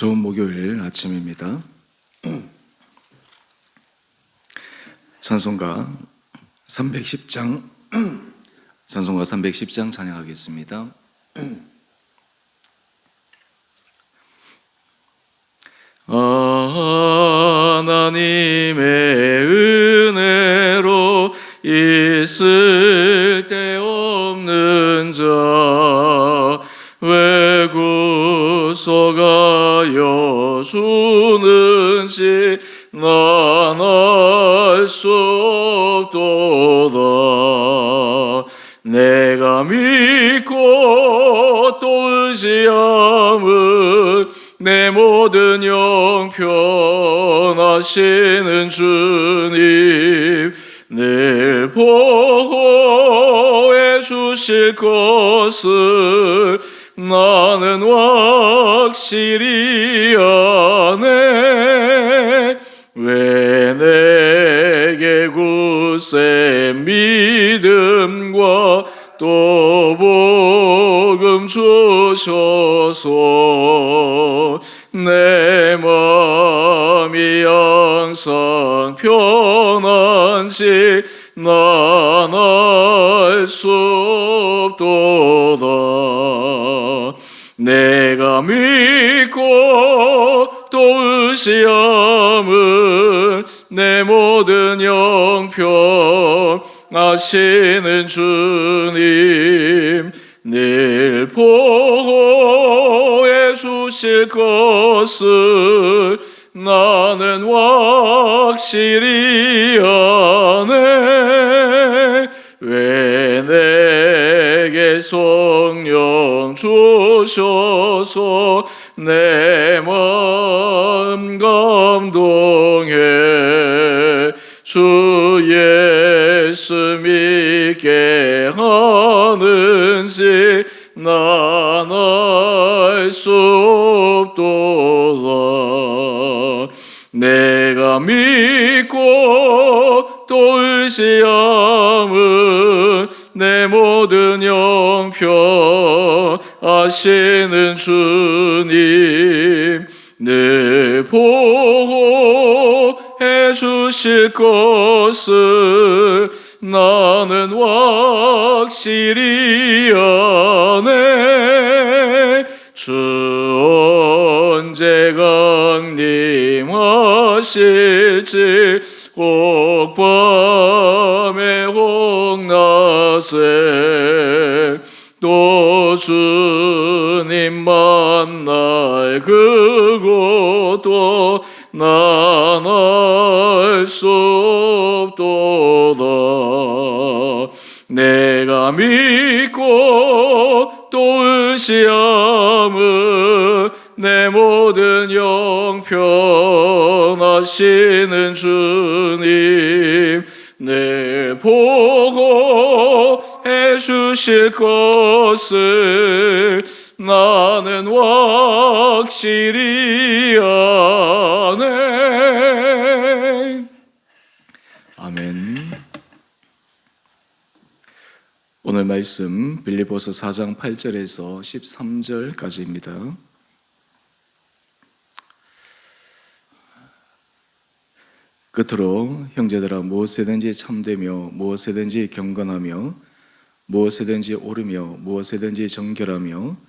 좋은 목요일 아침입니다. 찬송가 310장 찬송가 310장 찬양하겠습니다. 하나님의 은혜로 있을 하시는 주님 늘 보호해 주실 것을 나는 확실히 또 의지함은 내 모든 영평 아시는 주님 늘 보호해 주실 것을 나는 확실히 아네. 왜 내게 성령 주셔서 내 마음 감동해 주 예수 믿게 하는지 난알수 없도다. 내가 믿고 또 의지함은 내 모든 영평 아시는 주님 늘 보호해 주실 것을 나는 확실히 아네. 주 언제 강림하실지 꼭 밤에 홍낮에 또주 님 만날 그곳도 난알수 없도다. 내가 믿고 또 의지함은 내 모든 영편 하시는 주님 내 보호해 주실 것을 나는 확실히 아네 아멘 오늘 말씀 빌리보서 4장 8절에서 13절까지입니다. 끝으로 형제들아 무엇이든지 참되며 무엇이든지 경건하며 무엇이든지 옳으며 무엇이든지 정결하며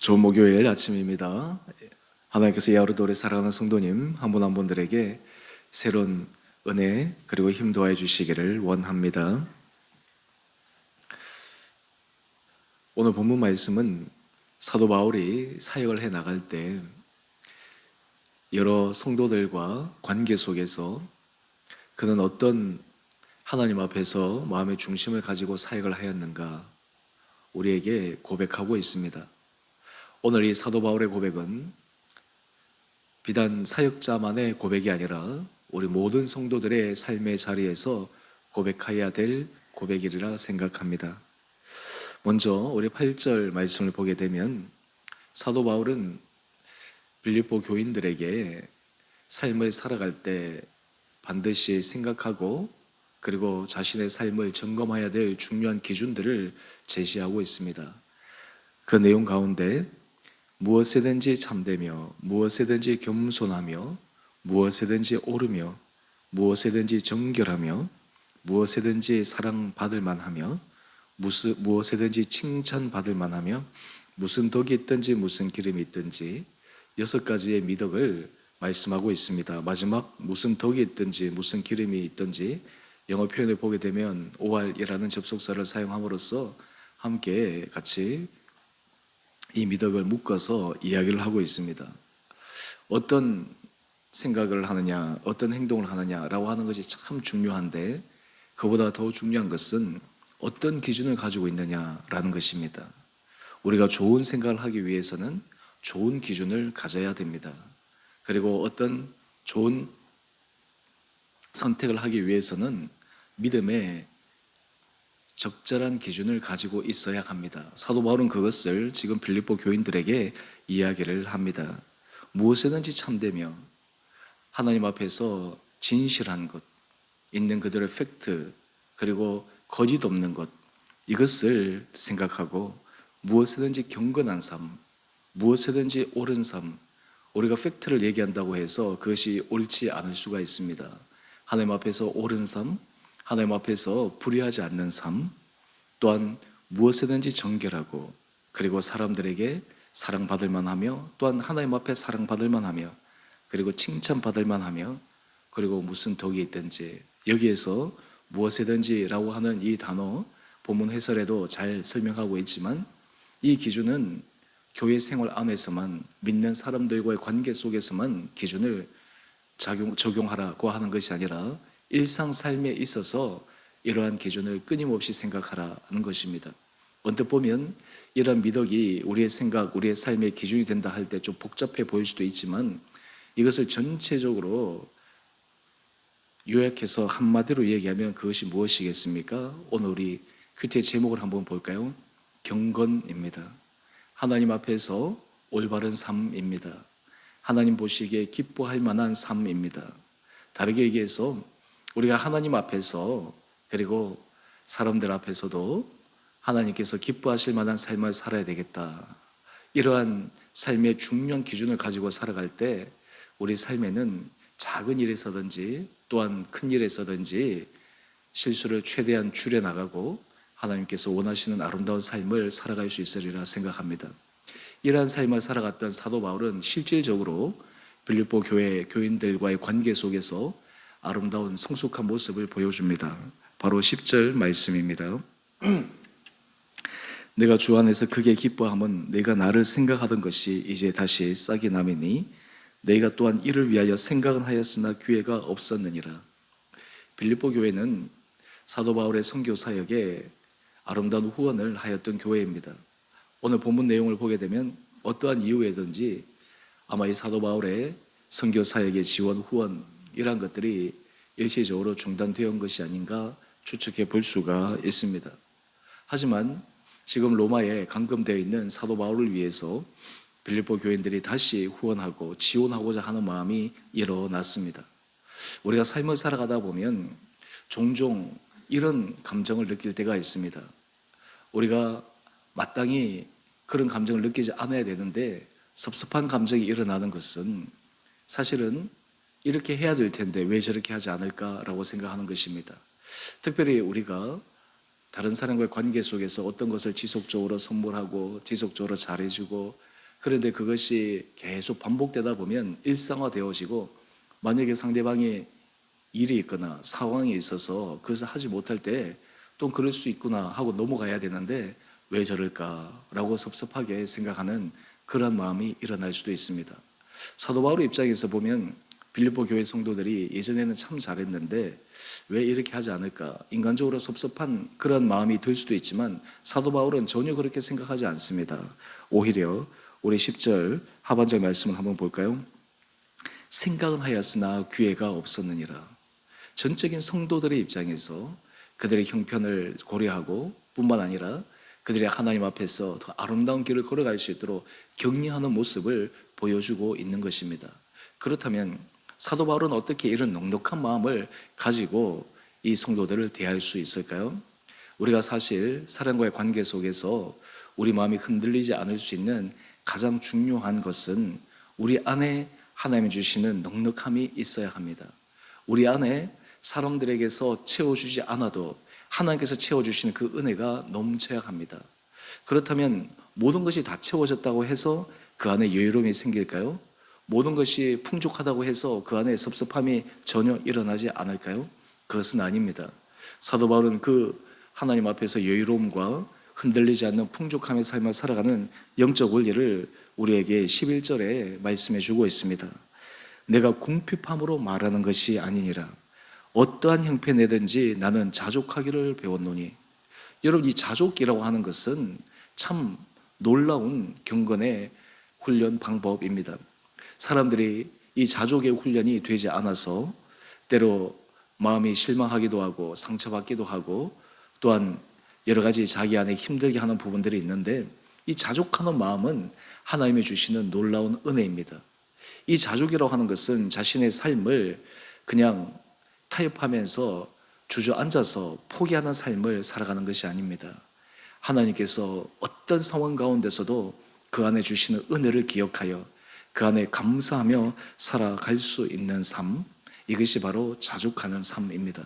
좋은 목요일 아침입니다. 하나님께서 야르도를 사랑하는 성도님 한 분 한 분들에게 새로운 은혜 그리고 힘 도와해 주시기를 원합니다. 오늘 본문 말씀은 사도 바울이 사역을 해 나갈 때 여러 성도들과 관계 속에서 그는 어떤 하나님 앞에서 마음의 중심을 가지고 사역을 하였는가 우리에게 고백하고 있습니다. 오늘 이 사도 바울의 고백은 비단 사역자만의 고백이 아니라 우리 모든 성도들의 삶의 자리에서 고백해야 될 고백이리라 생각합니다. 먼저 우리 8절 말씀을 보게 되면 사도 바울은 빌립보 교인들에게 삶을 살아갈 때 반드시 생각하고 그리고 자신의 삶을 점검해야 될 중요한 기준들을 제시하고 있습니다. 그 내용 가운데 무엇에든지 참되며 무엇에든지 겸손하며 무엇에든지 오르며 무엇에든지 정결하며 무엇에든지 사랑받을 만하며 무엇에든지 칭찬받을 만하며 무슨 덕이 있든지 무슨 기름이 있든지 여섯 가지의 미덕을 말씀하고 있습니다. 마지막 무슨 덕이 있든지 무슨 기름이 있든지 영어 표현을 보게 되면 OR이라는 접속사를 사용함으로써 함께 같이 이 미덕을 묶어서 이야기를 하고 있습니다. 어떤 생각을 하느냐, 어떤 행동을 하느냐라고 하는 것이 참 중요한데 그보다 더 중요한 것은 어떤 기준을 가지고 있느냐라는 것입니다. 우리가 좋은 생각을 하기 위해서는 좋은 기준을 가져야 됩니다. 그리고 어떤 좋은 선택을 하기 위해서는 믿음의 적절한 기준을 가지고 있어야 합니다. 사도 바울은 그것을 지금 빌립보 교인들에게 이야기를 합니다. 무엇이든지 참되며 하나님 앞에서 진실한 것, 있는 그들의 팩트, 그리고 거짓 없는 것, 이것을 생각하고 무엇이든지 경건한 삶, 무엇이든지 옳은 삶, 우리가 팩트를 얘기한다고 해서 그것이 옳지 않을 수가 있습니다. 하나님 앞에서 옳은 삶, 하나님 앞에서 불의하지 않는 삶, 또한 무엇이든지 정결하고 그리고 사람들에게 사랑받을 만하며 또한 하나님 앞에 사랑받을 만하며 그리고 칭찬받을 만하며 그리고 무슨 덕이 있든지 여기에서 무엇이든지라고 하는 이 단어 본문 해설에도 잘 설명하고 있지만 이 기준은 교회 생활 안에서만 믿는 사람들과의 관계 속에서만 기준을 적용하라고 하는 것이 아니라 일상 삶에 있어서 이러한 기준을 끊임없이 생각하라는 것입니다. 언뜻 보면 이러한 미덕이 우리의 생각, 우리의 삶의 기준이 된다 할 때 좀 복잡해 보일 수도 있지만 이것을 전체적으로 요약해서 한마디로 얘기하면 그것이 무엇이겠습니까? 오늘 우리 큐티의 제목을 한번 볼까요? 경건입니다. 하나님 앞에서 올바른 삶입니다. 하나님 보시기에 기뻐할 만한 삶입니다. 다르게 얘기해서 우리가 하나님 앞에서 그리고 사람들 앞에서도 하나님께서 기뻐하실 만한 삶을 살아야 되겠다. 이러한 삶의 중요한 기준을 가지고 살아갈 때 우리 삶에는 작은 일에서든지 또한 큰 일에서든지 실수를 최대한 줄여나가고 하나님께서 원하시는 아름다운 삶을 살아갈 수 있으리라 생각합니다. 이러한 삶을 살아갔던 사도 바울은 실질적으로 빌립보 교회 교인들과의 관계 속에서 아름다운 성숙한 모습을 보여줍니다. 바로 10절 말씀입니다. 내가 주 안에서 크게 기뻐함은 내가 나를 생각하던 것이 이제 다시 싹이 남이니 내가 또한 이를 위하여 생각은 하였으나 기회가 없었느니라. 빌립보 교회는 사도 바울의 선교 사역에 아름다운 후원을 하였던 교회입니다. 오늘 본문 내용을 보게 되면 어떠한 이유에든지 아마 이 사도 바울의 선교 사역의 지원 후원 이러한 것들이 일시적으로 중단되어 온 것이 아닌가 추측해 볼 수가 있습니다. 하지만 지금 로마에 감금되어 있는 사도 바울을 위해서 빌립보 교인들이 다시 후원하고 지원하고자 하는 마음이 일어났습니다. 우리가 삶을 살아가다 보면 종종 이런 감정을 느낄 때가 있습니다. 우리가 마땅히 그런 감정을 느끼지 않아야 되는데 섭섭한 감정이 일어나는 것은 사실은 이렇게 해야 될 텐데 왜 저렇게 하지 않을까라고 생각하는 것입니다. 특별히 우리가 다른 사람과의 관계 속에서 어떤 것을 지속적으로 선물하고 지속적으로 잘해주고 그런데 그것이 계속 반복되다 보면 일상화되어지고 만약에 상대방이 일이 있거나 상황이 있어서 그것을 하지 못할 때 또 그럴 수 있구나 하고 넘어가야 되는데 왜 저럴까라고 섭섭하게 생각하는 그런 마음이 일어날 수도 있습니다. 사도 바울 입장에서 보면 빌립보 교회 성도들이 예전에는 참 잘했는데 왜 이렇게 하지 않을까? 인간적으로 섭섭한 그런 마음이 들 수도 있지만 사도 바울은 전혀 그렇게 생각하지 않습니다. 오히려 우리 10절 하반절 말씀을 한번 볼까요? 생각은 하였으나 기회가 없었느니라. 전적인 성도들의 입장에서 그들의 형편을 고려하고 뿐만 아니라 그들의 하나님 앞에서 더 아름다운 길을 걸어갈 수 있도록 격려하는 모습을 보여주고 있는 것입니다. 그렇다면 사도 바울은 어떻게 이런 넉넉한 마음을 가지고 이 성도들을 대할 수 있을까요? 우리가 사실 사람과의 관계 속에서 우리 마음이 흔들리지 않을 수 있는 가장 중요한 것은 우리 안에 하나님이 주시는 넉넉함이 있어야 합니다. 우리 안에 사람들에게서 채워주지 않아도 하나님께서 채워주시는 그 은혜가 넘쳐야 합니다. 그렇다면 모든 것이 다 채워졌다고 해서 그 안에 여유로움이 생길까요? 모든 것이 풍족하다고 해서 그 안에 섭섭함이 전혀 일어나지 않을까요? 그것은 아닙니다. 사도 바울은 그 하나님 앞에서 여유로움과 흔들리지 않는 풍족함의 삶을 살아가는 영적 원리를 우리에게 11절에 말씀해 주고 있습니다. 내가 궁핍함으로 말하는 것이 아니니라. 어떠한 형편에든지 나는 자족하기를 배웠노니. 여러분, 이 자족이라고 하는 것은 참 놀라운 경건의 훈련 방법입니다. 사람들이 이 자족의 훈련이 되지 않아서 때로 마음이 실망하기도 하고 상처받기도 하고 또한 여러 가지 자기 안에 힘들게 하는 부분들이 있는데 이 자족하는 마음은 하나님이 주시는 놀라운 은혜입니다. 이 자족이라고 하는 것은 자신의 삶을 그냥 타협하면서 주저앉아서 포기하는 삶을 살아가는 것이 아닙니다. 하나님께서 어떤 상황 가운데서도 그 안에 주시는 은혜를 기억하여 그 안에 감사하며 살아갈 수 있는 삶, 이것이 바로 자족하는 삶입니다.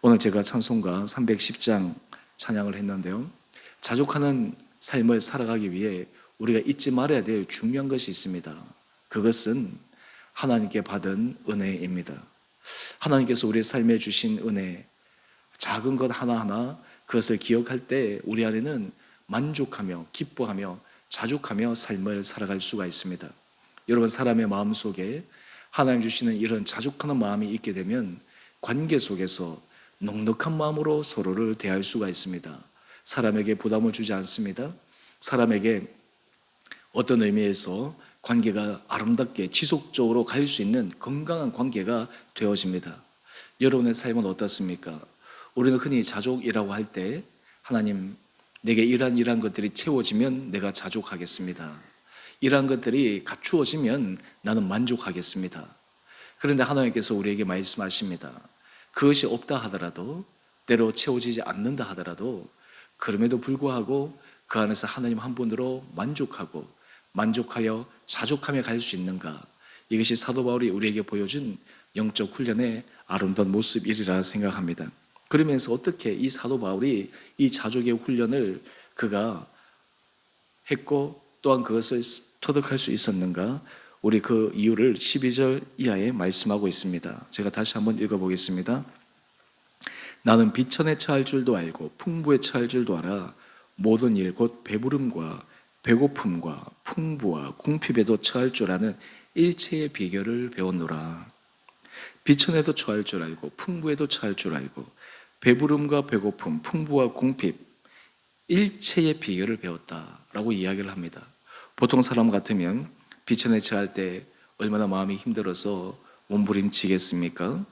오늘 제가 찬송가 310장 찬양을 했는데요. 자족하는 삶을 살아가기 위해 우리가 잊지 말아야 될 중요한 것이 있습니다. 그것은 하나님께 받은 은혜입니다. 하나님께서 우리 삶에 주신 은혜, 작은 것 하나하나 그것을 기억할 때 우리 안에는 만족하며 기뻐하며 자족하며 삶을 살아갈 수가 있습니다. 여러분 사람의 마음 속에 하나님 주시는 이런 자족하는 마음이 있게 되면 관계 속에서 넉넉한 마음으로 서로를 대할 수가 있습니다. 사람에게 부담을 주지 않습니다. 사람에게 어떤 의미에서 관계가 아름답게 지속적으로 갈 수 있는 건강한 관계가 되어집니다. 여러분의 삶은 어떻습니까? 우리는 흔히 자족이라고 할 때 하나님 내게 이러한 이러한 것들이 채워지면 내가 자족하겠습니다. 이러한 것들이 갖추어지면 나는 만족하겠습니다. 그런데 하나님께서 우리에게 말씀하십니다. 그것이 없다 하더라도 때로 채워지지 않는다 하더라도 그럼에도 불구하고 그 안에서 하나님 한 분으로 만족하고 만족하여 자족하며 갈 수 있는가? 이것이 사도 바울이 우리에게 보여준 영적 훈련의 아름다운 모습이리라 생각합니다. 그러면서 어떻게 이 사도 바울이 이 자족의 훈련을 그가 했고 또한 그것을 터득할 수 있었는가? 우리 그 이유를 12절 이하에 말씀하고 있습니다. 제가 다시 한번 읽어보겠습니다. 나는 비천에 처할 줄도 알고 풍부에 처할 줄도 알아 모든 일 곧 배부름과 배고픔과 풍부와 궁핍에도 처할 줄 아는 일체의 비결을 배웠노라. 비천에도 처할 줄 알고 풍부에도 처할 줄 알고 배부름과 배고픔, 풍부와 궁핍 일체의 비결을 배웠다라고 이야기를 합니다. 보통 사람 같으면 비천에 처할 때 얼마나 마음이 힘들어서 몸부림치겠습니까?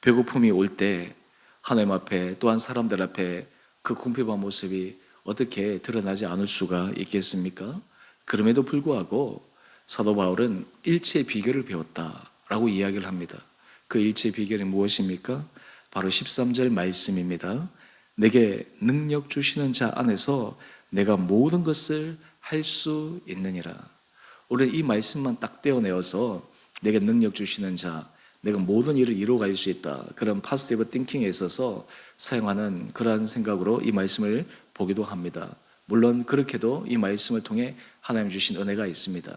배고픔이 올 때 하나님 앞에 또한 사람들 앞에 그 궁핍한 모습이 어떻게 드러나지 않을 수가 있겠습니까? 그럼에도 불구하고 사도 바울은 일체의 비결을 배웠다라고 이야기를 합니다. 그 일체의 비결이 무엇입니까? 바로 13절 말씀입니다. 내게 능력 주시는 자 안에서 내가 모든 것을 할 수 있느니라. 우리는 이 말씀만 딱 떼어내어서 내게 능력 주시는 자, 내가 모든 일을 이루어갈 수 있다. 그런 파스티브 띵킹에 있어서 사용하는 그러한 생각으로 이 말씀을 보기도 합니다. 물론 그렇게도 이 말씀을 통해 하나님 주신 은혜가 있습니다.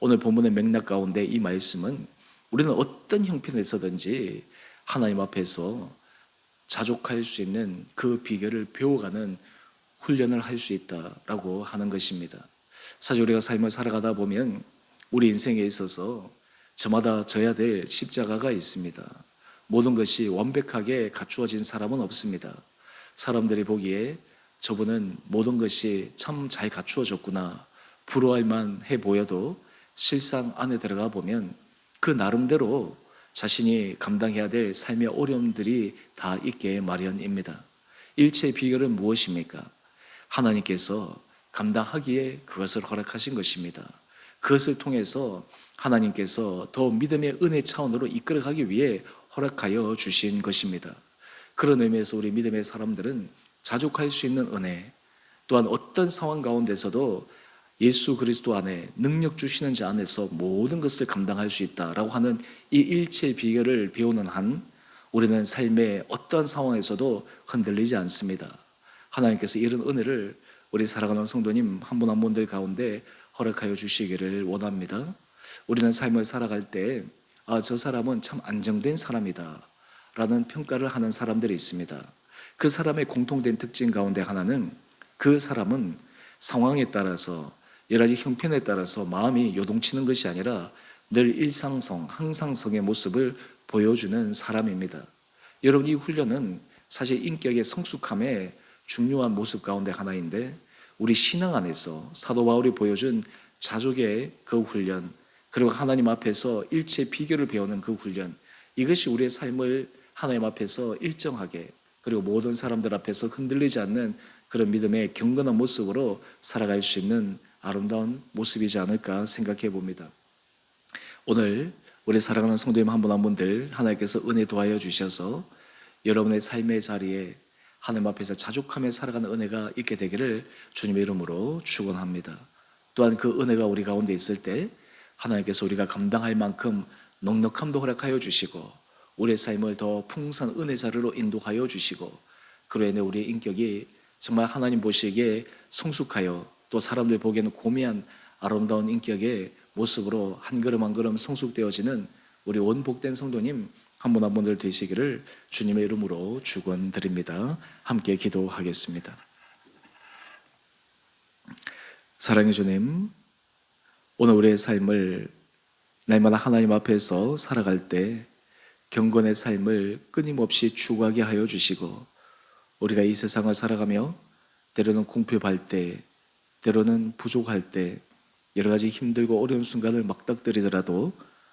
오늘 본문의 맥락 가운데 이 말씀은 우리는 어떤 형편에서든지 하나님 앞에서 자족할 수 있는 그 비결을 배워가는 훈련을 할 수 있다라고 하는 것입니다. 사실 우리가 삶을 살아가다 보면 우리 인생에 있어서 저마다 져야 될 십자가가 있습니다. 모든 것이 완벽하게 갖추어진 사람은 없습니다. 사람들이 보기에 저분은 모든 것이 참 잘 갖추어졌구나 부러워할 만 해 보여도 실상 안에 들어가 보면 그 나름대로 자신이 감당해야 될 삶의 어려움들이 다 있게 마련입니다. 일체의 비결은 무엇입니까? 하나님께서 감당하기에 그것을 허락하신 것입니다. 그것을 통해서 하나님께서 더 믿음의 은혜 차원으로 이끌어가기 위해 허락하여 주신 것입니다. 그런 의미에서 우리 믿음의 사람들은 자족할 수 있는 은혜, 또한 어떤 상황 가운데서도 예수 그리스도 안에 능력 주시는 자 안에서 모든 것을 감당할 수 있다라고 하는 이 일체의 비결을 배우는 한 우리는 삶의 어떠한 상황에서도 흔들리지 않습니다. 하나님께서 이런 은혜를 우리 사랑하는 성도님 한 분 한 분들 가운데 허락하여 주시기를 원합니다. 우리는 삶을 살아갈 때, 아, 저 사람은 참 안정된 사람이다. 라는 평가를 하는 사람들이 있습니다. 그 사람의 공통된 특징 가운데 하나는 그 사람은 상황에 따라서 여러 가지 형편에 따라서 마음이 요동치는 것이 아니라 늘 일상성, 항상성의 모습을 보여주는 사람입니다. 여러분 이 훈련은 사실 인격의 성숙함의 중요한 모습 가운데 하나인데 우리 신앙 안에서 사도 바울이 보여준 자족의 그 훈련 그리고 하나님 앞에서 일체 비결을 배우는 그 훈련 이것이 우리의 삶을 하나님 앞에서 일정하게 그리고 모든 사람들 앞에서 흔들리지 않는 그런 믿음의 경건한 모습으로 살아갈 수 있는 아름다운 모습이지 않을까 생각해 봅니다. 오늘 우리 사랑하는 성도님 한 분 한 분들 하나님께서 은혜 도하여 주셔서 여러분의 삶의 자리에 하나님 앞에서 자족하며 살아가는 은혜가 있게 되기를 주님의 이름으로 축원합니다. 또한 그 은혜가 우리 가운데 있을 때 하나님께서 우리가 감당할 만큼 넉넉함도 허락하여 주시고 우리의 삶을 더 풍성한 은혜 자리로 인도하여 주시고 그로 인해 우리의 인격이 정말 하나님 보시기에 성숙하여 또 사람들 보기에는 고미한 아름다운 인격의 모습으로 한 걸음 한 걸음 성숙되어지는 우리 원복된 성도님 한 분 한 분들 되시기를 주님의 이름으로 축원드립니다. 함께 기도하겠습니다. 사랑해 주님, 오늘 우리의 삶을 날마다 하나님 앞에서 살아갈 때 경건의 삶을 끊임없이 추구하게 하여 주시고 우리가 이 세상을 살아가며 때로는 궁핍할 때, 때로는 부족할 때 여러 가지 힘들고 어려운 순간을 막닥뜨리더라도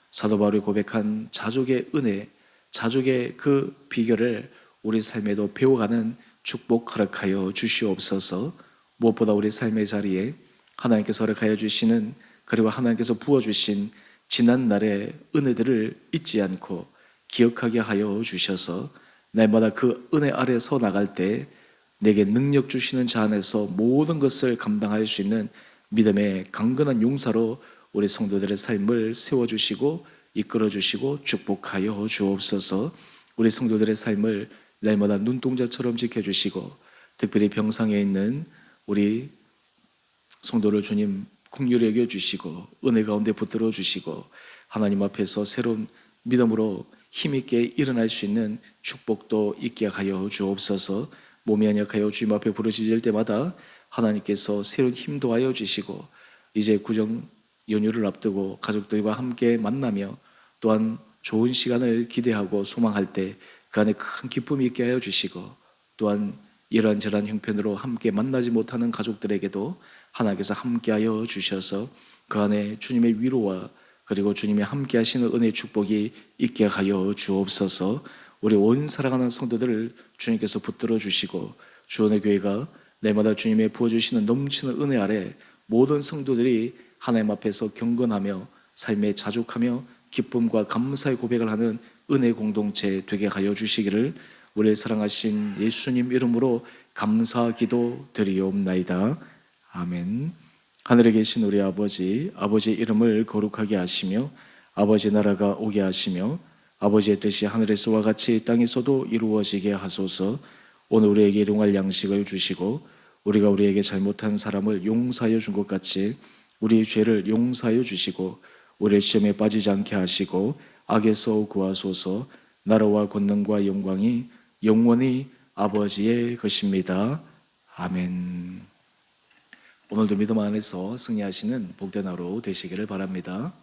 사도 바울이 고백한 자족의 은혜, 자족의 그 비결을 우리 삶에도 배워가는 축복 허락하여 주시옵소서. 무엇보다 우리 삶의 자리에 하나님께서 허락하여 주시는 그리고 하나님께서 부어주신 지난 날의 은혜들을 잊지 않고 기억하게 하여 주셔서 날마다 그 은혜 아래 서 나갈 때 내게 능력 주시는 자 안에서 모든 것을 감당할 수 있는 믿음의 강건한 용사로 우리 성도들의 삶을 세워주시고 이끌어 주시고 축복하여 주옵소서. 우리 성도들의 삶을 날마다 눈동자처럼 지켜 주시고 특별히 병상에 있는 우리 성도를 주님 국률 여겨 주시고 은혜 가운데 붙들어 주시고 하나님 앞에서 새로운 믿음으로 힘있게 일어날 수 있는 축복도 있게 하여 주옵소서. 몸이 안약하여 주님 앞에 부르짖을 때마다 하나님께서 새로운 힘도 하여 주시고 이제 구정 연휴를 앞두고 가족들과 함께 만나며 또한 좋은 시간을 기대하고 소망할 때 그 안에 큰 기쁨이 있게 하여 주시고 또한 이러한저러한 형편으로 함께 만나지 못하는 가족들에게도 하나님께서 함께하여 주셔서 그 안에 주님의 위로와 그리고 주님의 함께 하시는 은혜의 축복이 있게 하여 주옵소서. 우리 온 사랑하는 성도들을 주님께서 붙들어 주시고 주원의 교회가 내마다 주님의 부어주시는 넘치는 은혜 아래 모든 성도들이 하나님 앞에서 경건하며 삶에 자족하며 기쁨과 감사의 고백을 하는 은혜 공동체 되게 하여 주시기를 우리를 사랑하신 예수님 이름으로 감사 기도 드리옵나이다. 아멘. 하늘에 계신 우리 아버지, 아버지의 이름을 거룩하게 하시며 아버지 나라가 오게 하시며 아버지의 뜻이 하늘에서와 같이 땅에서도 이루어지게 하소서. 오늘 우리에게 일용할 양식을 주시고 우리가 우리에게 잘못한 사람을 용서하여 준 것 같이 우리의 죄를 용서하여 주시고 우리의 시험에 빠지지 않게 하시고 악에서 구하소서 나라와 권능과 영광이 영원히 아버지의 것입니다. 아멘. 오늘도 믿음 안에서 승리하시는 복된 하루 되시기를 바랍니다.